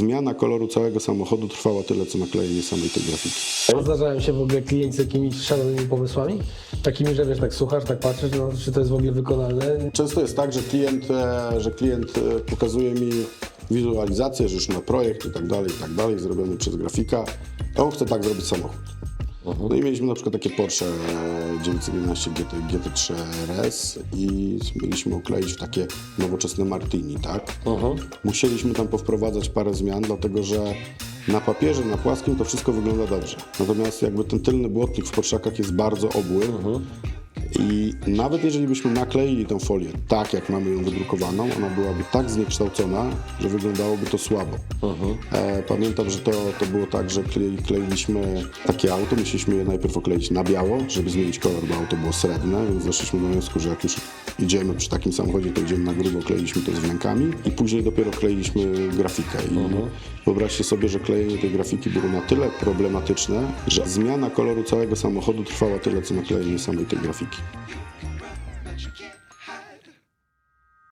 zmiana koloru całego samochodu trwała tyle, co naklejenie samej tej grafiki. Zdarzają się w ogóle klienci z jakimiś szalonymi pomysłami? Takimi, że wiesz, tak słuchasz, tak patrzysz, no, czy to jest w ogóle wykonalne? Często jest tak, że klient, e, że klient e, pokazuje mi wizualizację, że już ma projekt i tak dalej, i tak dalej, zrobiony przez grafika. A on chce tak zrobić samochód. No i mieliśmy na przykład takie Porsche e, 911 GT, GT3 RS i mieliśmy okleić w takie nowoczesne Martini, tak? Musieliśmy tam powprowadzać parę zmian, dlatego że na papierze, na płaskim to wszystko wygląda dobrze. Natomiast jakby ten tylny błotnik w Porszakach jest bardzo obły i nawet jeżeli byśmy nakleili tę folię tak, jak mamy ją wydrukowaną, ona byłaby tak zniekształcona, że wyglądałoby to słabo. E, pamiętam, że to, to było tak, że klei, kleiliśmy takie auto, musieliśmy je najpierw okleić na biało, żeby zmienić kolor, bo auto było srebrne, więc doszliśmy do wniosku, że jak już idziemy przy takim samochodzie, to idziemy na grubo, kleiliśmy to z wnękami i później dopiero kleiliśmy grafikę. I wyobraźcie sobie, że klejenie tej grafiki było na tyle problematyczne, że zmiana koloru całego samochodu trwała tyle, co naklejenie samej tej grafiki. you run, but you can't hide.